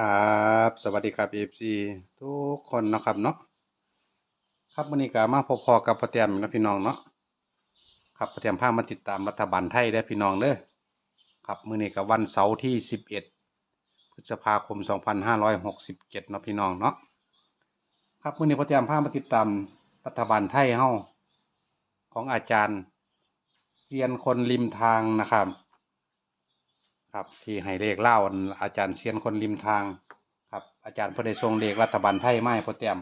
ครับสวัสดีครับ FC ทุกคนนะครับเนาะครับมื้อนี้ก็มาพบพอกับพ่อเตรียมนะพี่น้องเนาะครับพ่อเตรียมพามาติดตามรัฐบาลไทยได้พี่น้องเด้อครับมื้อนี้ก็วันเสาร์ที่ 11 พฤษภาคม 2567เนาะพี่น้องเนาะครับมื้อนี้พ่อเตรียมพามาติดตามรัฐบาลไทยเฮาของอาจารย์เซียนคนริมทางนะครับ ครับที่ให้เลขเล่าอาจารย์เซียนคนริมทางครับอาจารย์พื่อได้ทรงเลขรัฐบาลไทยไม่พอเตรียม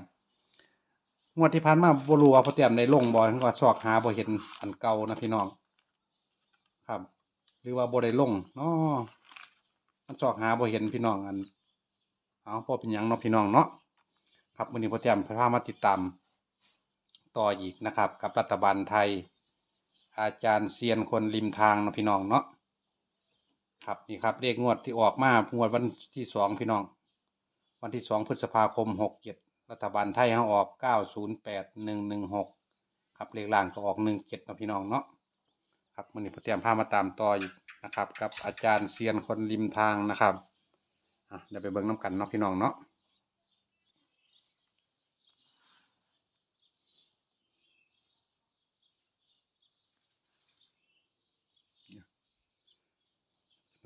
งวดที่ผ่านมาบรู้ว่าพอเตรียมได้ลงบ่ก็ซอกหาบ่เห็นอันเก่านะพี่น้องครับ หรือว่าบ่ได้ลงเนาะมันซอกหาบ่เห็นพี่น้องอันเอาพอเป็นยังเนาะพี่น้องเนาะครับมื้อนี้พอเตรียมพามาติดตามต่ออีกนะครับ กับรัฐบาลไทย อาจารย์เซียนคนริมทางเนาะพี่น้องเนาะ ครับนี่ครับเลขงวดที่ออกมางวดวันที่สองพี่น้อง วันที่สองพฤษภาคมหกเจ็ดรัฐบาลไทยเขาออกเก้าศูนย์แปดหนึ่งหนึ่งหกครับเลขล่างก็ออกหนึ่งเจ็ดนะพี่น้องเนาะครับมันนี่พเตรียมพามาตามต่ออีกนะครับ กับอาจารย์เซียนคนริมทางนะครับอะเดี๋ยวไปเบิ้งน้ำกันเนาะพี่น้องเนาะ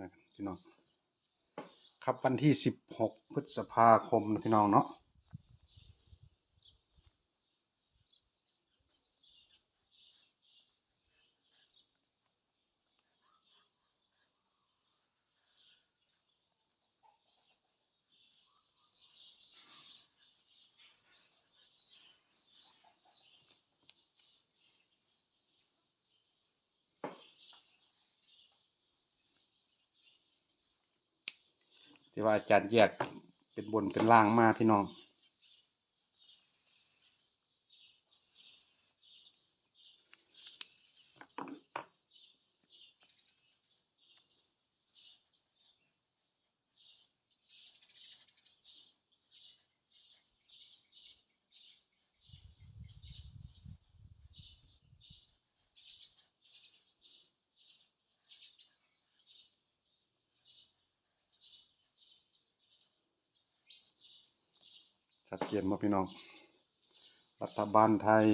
นะครับพี่น้องครับวันที่สิบหกพฤษภาคมนะพี่น้องเนาะ ที่ว่าอาจารย์แยกเป็นบนเป็นล่างมาพี่น้อง ชัดเจนมาพี่น้อง รัฐบาลไทย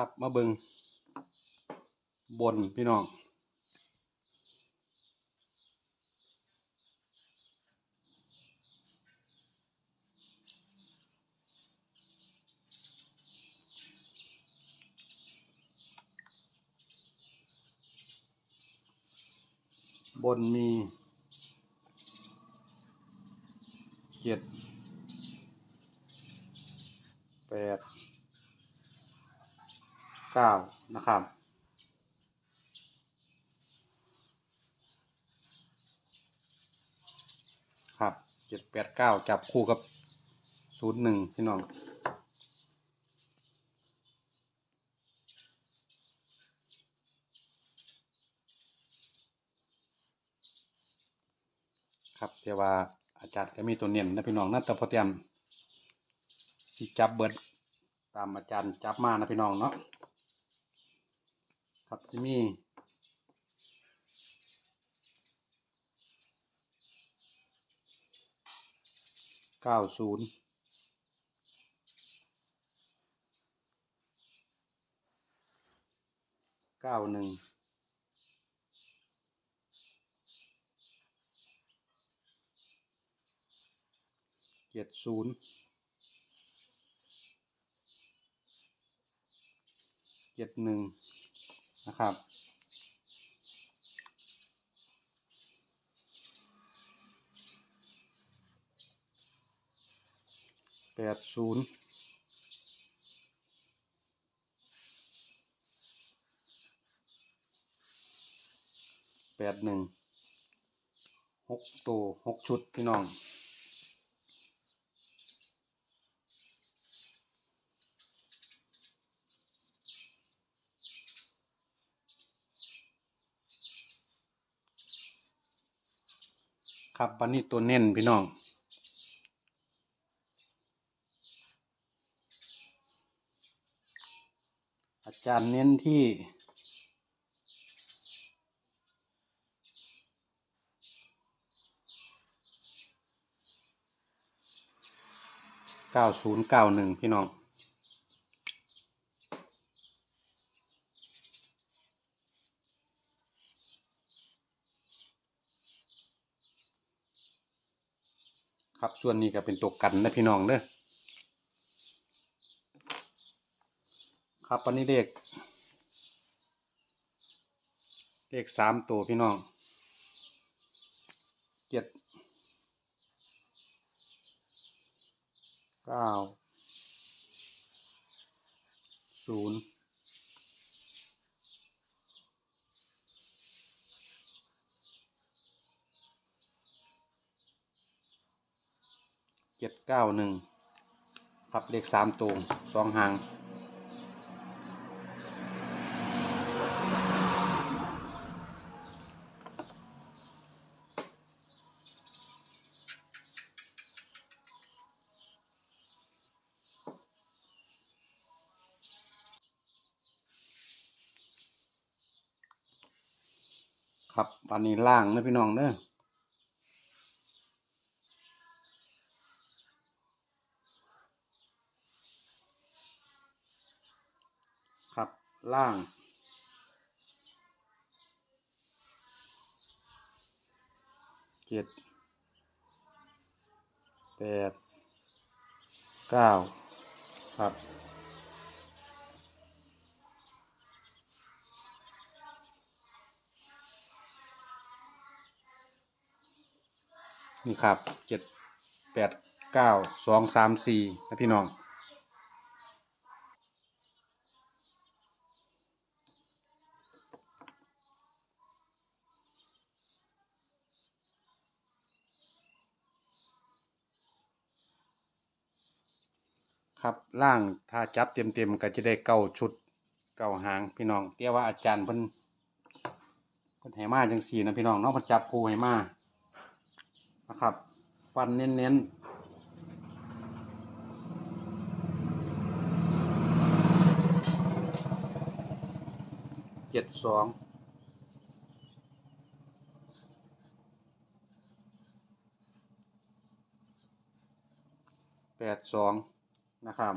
ครับมาเบิงบนพี่น้องบนมีเจ็ดแปด เก้านะครับ ครับเจ็ดแปดเก้าจับคู่กับศูนย์หนึ่งพี่น้องครับแต่ว่าอาจารย์ก็มีตัวเนียนนะพี่น้องนะแต่พอเตรียมสิจับเบิดตามอาจารย์จับมานะพี่น้องเนาะ ครับจะมีเก้าศูนย์เก้าหนึ่งเจ็ดศูนย์เจ็ดหนึ่ง นะครับ แปดศูนย์แปดหนึ่งหกตัวหกชุดพี่น้อง ครับวันนี้ตัวเน้นพี่น้องอาจารย์เน้นที่เก้าศูนย์เก้าหนึ่งพี่น้อง ครับส่วนนี้ก็เป็นตัวกันนะพี่น้องเด้อครับวันนี้เลขเลขสามตัวพี่น้องเจ็ดเก้าศูนย์ เจ็ดเก้าหนึ่งครับเลขสามตัวสองหางครับวันนี้ล่างนะพี่น้องเด้อครับ ล่าง เจ็ด แปด เก้าครับนี่ครับเจ็ดแปดเก้าสองสามสี่นะพี่น้อง ครับล่างถ้าจับเต็มเต็มๆก็จะได้เก้าชุดเก้าหางพี่น้องเตี้ยว่าอาจารย์เพิ่นเพิ่นให้มาจังสี่นะพี่น้องเนาะเพิ่นจับครูให้มานะครับ ฟันเน้นๆเจ็ดสองแปดสอง นะครับ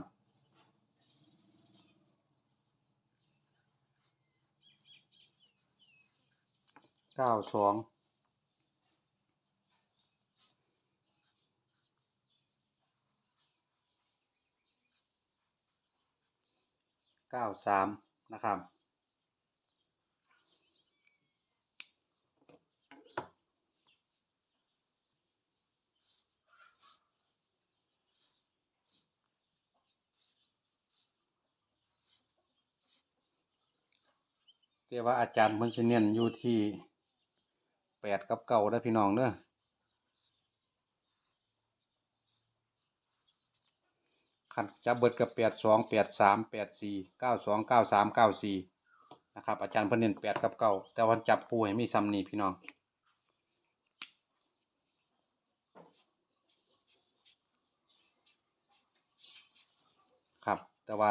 เก้าสองเก้าสามนะครับ แต่ว่าอาจารย์พิ่นสิเน้นอยู่ที่แปดกับเก้าได้พี่น้องเด้อคันจับเบิดกับแปดสองแปดสามแปดสี่เก้าสองเก้าสามเก้าสี่นะครับ อาจารย์พนเน้นแปดกับเก้าแต่วันจับคู่ให้มีซ้ำนี่พี่น้องครับ แต่ว่า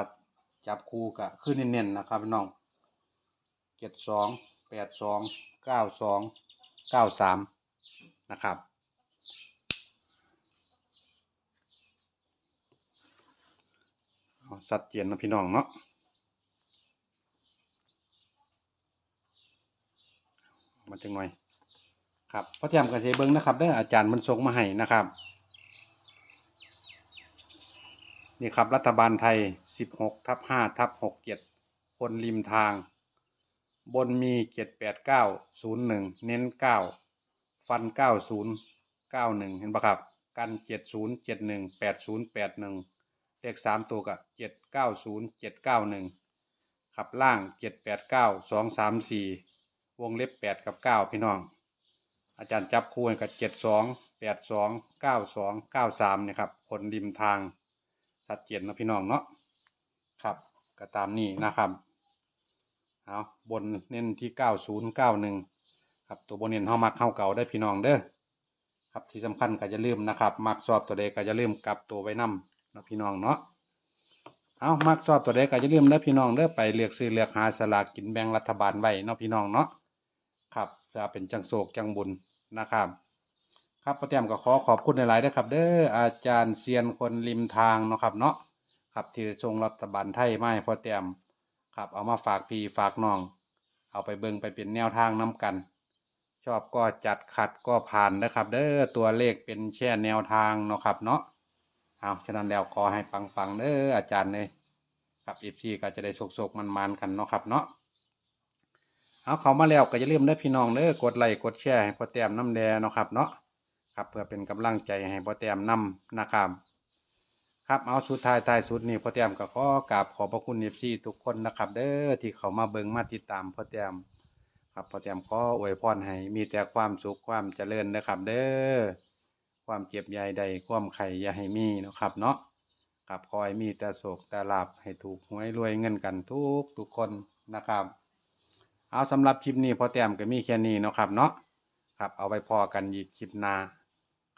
จับคู่ก็คือเน้นๆนะครับพี่น้อง เจ็ดสองแปดสองเก้าสองเก้าสามนะครับ สัดเจนนะพี่น้องเนาะมาจังหน่อยครับพอเทียมกับเจเบิ้งนะครับได้อาจารย์มันส่งมาให้นะครับนี่ครับรัฐบาลไทย 16ทับ5ทับ67 คนริมทาง บนมีเจ็ดแปดเก้าศูนย์หนึ่งเน้นเก้าฟันเก้าศูนย์เก้าหนึ่งเห็นปะครับ กันเจ็ดศูนย์เจ็ดหนึ่งแปดศูนย์แปดหนึ่งเลขสามตัวกับเจ็ดเก้าศูนย์เจ็ดเก้าหนึ่งขับล่างเจ็ดแปดเก้าสองสามสี่วงเล็บแปดกับเก้าพี่น้อง อาจารย์จับคู่กับเจ็ดสองแปดสองเก้าสองเก้าสามนะครับคนริมทางสัดเจนนะพี่น้องเนาะครับก็ตามนี้นะครับ เอาบนเน้นที่เก้าศูนย์เก้าหนึ่งครับตัวบนเน้นเฮามักเข้าเก่าได้พี่น้องเด้อครับที่สำคัญก็จะลืมนะครับมักสอบตัวใดก็จะลืมกลับตัวไว้นำเนาะพี่น้องเนาะเอามักชอบตัวใดก็อย่าลืมเด้อพี่น้องเด้อไปเลือกซื้อเลือกหาสลากกินแบ่งรัฐบาลไว้เนาะพี่น้องเนาะครับจะเป็นจังโศกจังบุญนะครับครับป้าแต้มก็ขอขอบคุณหลายๆเด้อครับ เด้ออาจารย์เซียนคนริมทางเนาะครับเนาะครับที่ได้ส่งรัฐบาลไทยไมาให้พ่อแต้ม ครับ เอามาฝากพี่ฝากน้อง เอาไปเบิ่งไปเป็นแนวทางนํกัน ชอบก็จัดขัดก็ผ่านนะครับ เด้อตัวเลขเป็นแค่แนวทางเนาะครับเนาะเอาฉะนั้นแล้วขอให้ปังๆเด้ออาจารย์เลยครับอีพีก็จะได้โศกๆมันๆกันเนาะครับเนาะเอาเขามาแล้วก็อย่าลืมเด้อพี่น้องเด้อกดไลค์กดแชร์ให้พ่อแต้มน้ำแดงเนาะครับเนาะครับเพื่อเป็นกำลังใจให้พ่อแต้มนำนะครับ ครับเอาสุดท้ายท้ายสุดนี่พ่อแต้มก็ขอกราบขอบพระคุณเอฟซีทุกคนนะครับ เด้อที่เขามาเบิ่งมาติดตามพ่อแต้มครับพ่อแต้มขออวยพรให้มีแต่ความสุขความเจริญนะครับ เด้อความเจ็บใยใดความไข่อย่าให้มีนะครับเนาะครับคอยมีแต่โศกแต่ลาบให้ถูกหวยรวยเงินกันทุกทุกคนนะครับ เอาสำหรับคลิปนี้พ่อแต้มก็มีแค่นี้นะครับเนาะครับเอาไว้พอกันอีกคลิปหน้า